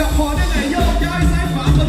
จะพอได้ไงโยกย้ายซ้ายขวา